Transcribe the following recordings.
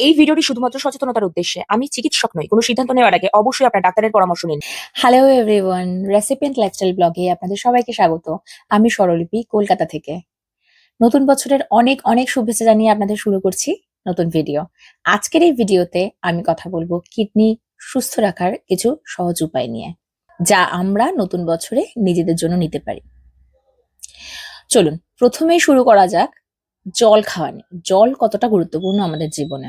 এই ভিডিওটি শুধুমাত্র সচেতনতার উদ্দেশ্যে। আমি চিকিৎসক নই, কোনো সিদ্ধান্ত নেওয়ার আগে অবশ্যই আপনার ডাক্তারের পরামর্শ নিন। হ্যালো এভরিওয়ান রেসিপেন্ট লাইফস্টাইল ব্লগে আপনাদের সবাইকে স্বাগত। আমি স্বরলিপি, কলকাতা থেকে। নতুন বছরের অনেক অনেক শুভেচ্ছা জানিয়ে আপনাদের শুরু করছি নতুন ভিডিও। আজকের এই ভিডিওতে আমি কথা বলব কিডনি সুস্থ রাখার কিছু সহজ উপায় নিয়ে, যা আমরা নতুন বছরে নিজেদের জন্য নিতে পারি। চলুন, প্রথমেই শুরু করা যাক জল খাওয়া জল কতটা গুরুত্বপূর্ণ আমাদের জীবনে?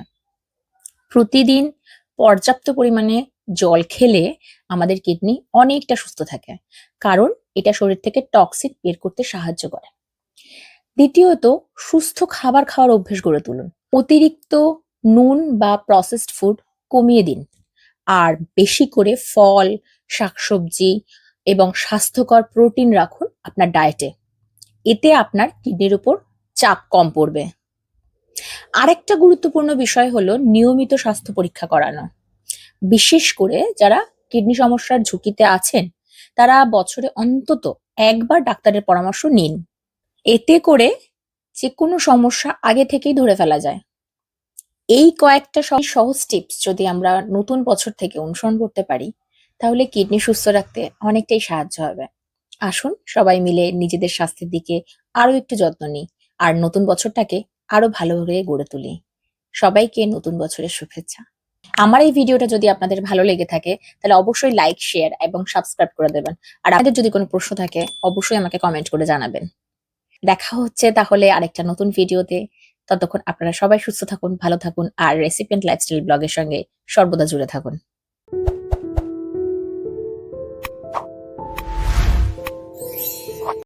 প্রতিদিন পর্যাপ্ত পরিমাণে জল খেলে আমাদের কিডনি অনেকটা সুস্থ থাকে। কারণ এটা শরীর থেকে টক্সিন বের করতে সাহায্য করে। দ্বিতীয়ত, সুস্থ খাবার খাওয়ার অভ্যেস গড়ে তুলুন। অতিরিক্ত নুন বা প্রসেসড ফুড কমিয়ে দিন। আর বেশি করে ফল, শাকসবজি এবং স্বাস্থ্যকর প্রোটিন রাখুন আপনার ডায়েটে এতে আপনার কিডনির উপর চাপ কম পড়বে। আরেকটা গুরুত্বপূর্ণ বিষয় হলো নিয়মিত স্বাস্থ্য পরীক্ষা করানো। বিশেষ করে যারা কিডনি সমস্যার ঝুঁকিতে আছেন, তারা বছরে অন্তত একবার ডাক্তারের পরামর্শ নিন। এতে করে যে কোনো সমস্যা আগে থেকেই ধরে ফেলা যায়। এই কয়েকটা সব সহজ টিপস যদি আমরা নতুন বছর থেকে অনুসরণ করতে পারি, তাহলে কিডনি সুস্থ রাখতে অনেকটাই সাহায্য হবে। আসুন সবাই মিলে নিজেদের স্বাস্থ্যের দিকে আরও একটু যত্ন নিই। আর নতুন বছরটাকে আরও ভালোভাবে গড়ে তুলি। সবাইকে নতুন বছরের শুভেচ্ছা। আমার এই ভিডিওটা যদি আপনাদের ভালো লেগে থাকে, তাহলে অবশ্যই লাইক শেয়ার এবং সাবস্ক্রাইব করে দেবেন। আর আপনাদের যদি কোনো প্রশ্ন থাকে, অবশ্যই আমাকে কমেন্ট করে জানাবেন। দেখা হচ্ছে তাহলে আরেকটা নতুন ভিডিওতে। ততক্ষণ আপনারা সবাই সুস্থ থাকুন, ভালো থাকুন, আর রেসিপেন্ট লাইফস্টাইল ব্লগের সঙ্গে সর্বদা জুড়ে থাকুন।